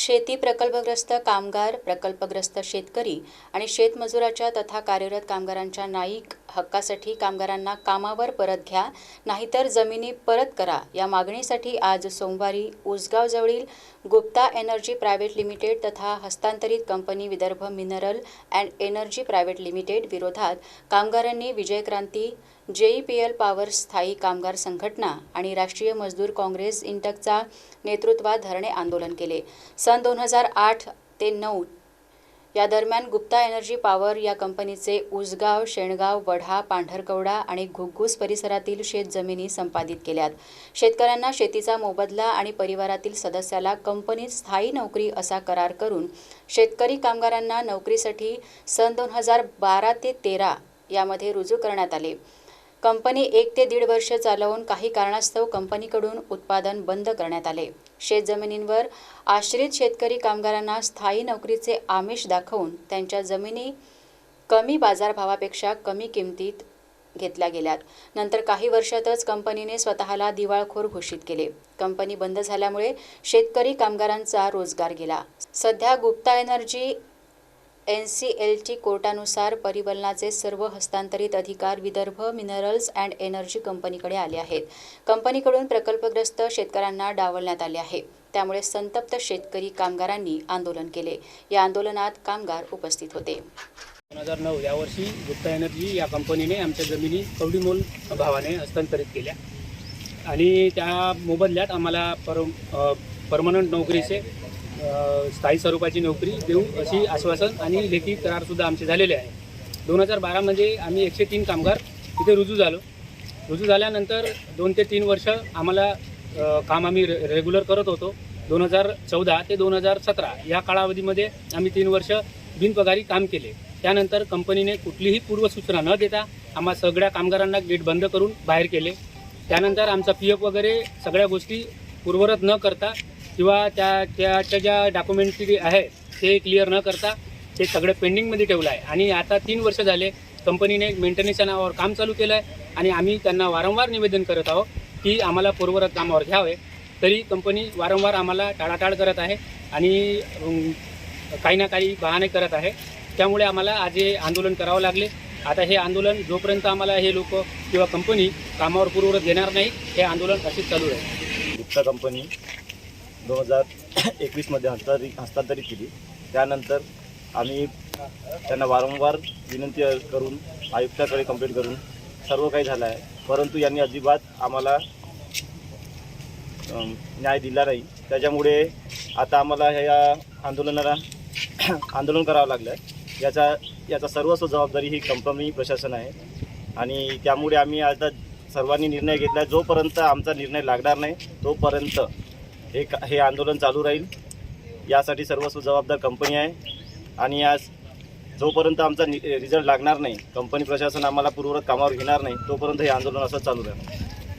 शेती प्रकल्पग्रस्त कामगार प्रकल्पग्रस्त शेतकरी आणि शेतमजुराच्या तथा कार्यरत कामगारांच्या नाईक हक्कासाठी कामगारांना कामावर परत घ्या नाहीतर जमिनी परत करा. या मागणीसाठी आज सोमवारी उसगावजवळील गुप्ता एनर्जी प्रायव्हेट लिमिटेड तथा हस्तांतरित company Vidarbha mineral and energy private limited विरोधात कामगारांनी विजयक्रांती जेईपीएल पॉवर स्थायी कामगार संघटना आणि राष्ट्रीय मजदूर काँग्रेस इंटकचा नेतृत्वात धरणे आंदोलन केले. सन दोन हजार आठ ते नऊ या दरम्यान गुप्ता एनर्जी पॉवर या कंपनीचे उसगाव शेणगाव वढा पांढरकवडा आणि घुग्गुस परिसरातील शेतजमिनी संपादित केल्यात. शेतकऱ्यांना शेतीचा मोबदला आणि परिवारातील सदस्याला कंपनीत स्थायी नोकरी असा करार करून शेतकरी कामगारांना नोकरीसाठी सन दोन हजार बारा ते तेरा यामध्ये रुजू करण्यात आले. कंपनी एक ते दीड वर्ष चालवून काही कारणास्तव कंपनीकडून उत्पादन बंद करण्यात आले. शेतजमिनींवर आश्रित शेतकरी कामगारांना स्थायी नोकरीचे आमिष दाखवून त्यांच्या जमिनी कमी बाजारभावापेक्षा कमी किमतीत घेतल्या गेल्यात. नंतर काही वर्षातच कंपनीने स्वतःला दिवाळखोर घोषित केले. कंपनी बंद झाल्यामुळे शेतकरी कामगारांचा रोजगार गेला. सध्या गुप्ता एनर्जी एन सी एलची कोर्टानुसार परिवलनाचे सर्व हस्तांतरित अधिकार विदर्भ मिनरल्स अँड एनर्जी कंपनीकडे आले आहेत. कंपनीकडून प्रकल्पग्रस्त शेतकऱ्यांना डावलण्यात आले आहे. त्यामुळे संतप्त शेतकरी कामगारांनी आंदोलन केले. या आंदोलनात कामगार उपस्थित होते. दोन हजार नऊ यावर्षी गुप्ता एनर्जी या कंपनीने आमच्या जमिनी कवडीमोल भावाने हस्तांतरित केल्या. आणि त्या मोबदल्यात आम्हाला पर परमनंट नोकरीचे स्थायी स्वरूपाची नोकरी देऊ अशी आश्वासन आणि लेखी करारसुद्धा आमचे झालेले आहे. दोन हजार बारामध्ये आम्ही एकशे तीन कामगार इथे रुजू झालो. रुजू झाल्यानंतर दोन ते तीन वर्ष आम्हाला काम आम्ही रे रेग्युलर करत होतो. दोन हजार चौदा ते दोन हजार सतरा या कालावधीमध्ये आम्ही तीन वर्ष बिनपगारी काम केले. त्यानंतर कंपनीने कुठलीही पूर्वसूचना न देता आम्हा सगळ्या कामगारांना गेट बंद करून बाहेर केले. त्यानंतर आमचा पी एफ वगैरे सगळ्या गोष्टी पूर्वरत न करता किंवा त्या त्याच्या ज्या डॉक्युमेंटरी आहे ते क्लिअर न करता ते सगळं पेंडिंगमध्ये ठेवलं आहे. आणि आता तीन वर्ष झाले कंपनीने मेंटेनन्सच्या नावावर काम चालू केलं आहे आणि आम्ही त्यांना वारंवार निवेदन करत आहोत की आम्हाला पूर्वरत कामावर घ्यावे. तरी कंपनी वारंवार आम्हाला टाळाटाळ करत आहे आणि काही ना काही बहाणे करत आहे. त्यामुळे आम्हाला आज हे आंदोलन करावं लागले. आता हे आंदोलन जोपर्यंत आम्हाला हे लोक किंवा कंपनी कामावर पूर्वरत घेणार नाही हे आंदोलन असेच चालू आहे गुप्ता कंपनी दोन हजार एकवीसमध्ये हस्तांतरित हस्तांतरित केली. त्यानंतर आम्ही त्यांना वारंवार विनंती करून आयुक्ताकडे कंप्लेंट करून सर्व काही झालं आहे. परंतु यांनी अजिबात आम्हाला न्याय दिला नाही. त्याच्यामुळे आता आम्हाला ह्या आंदोलनाला आंदोलन करावं लागलं आहे याचा याचा सर्वस्व जबाबदारी ही कंपनी प्रशासन आहे. आणि त्यामुळे आम्ही आता सर्वांनी निर्णय घेतला जोपर्यंत आमचा निर्णय लागणार नाही तोपर्यंत हे का- हे आंदोलन चालू राहील. यासाठी सर्वस्व जबाबदार कंपनी आहे. आणि आज जोपर्यंत आमचा नि रिझल्ट लागणार नाही कंपनी प्रशासन आम्हाला पूर्वरत कामावर घेणार नाही तोपर्यंत हे आंदोलन असं चालू राहील.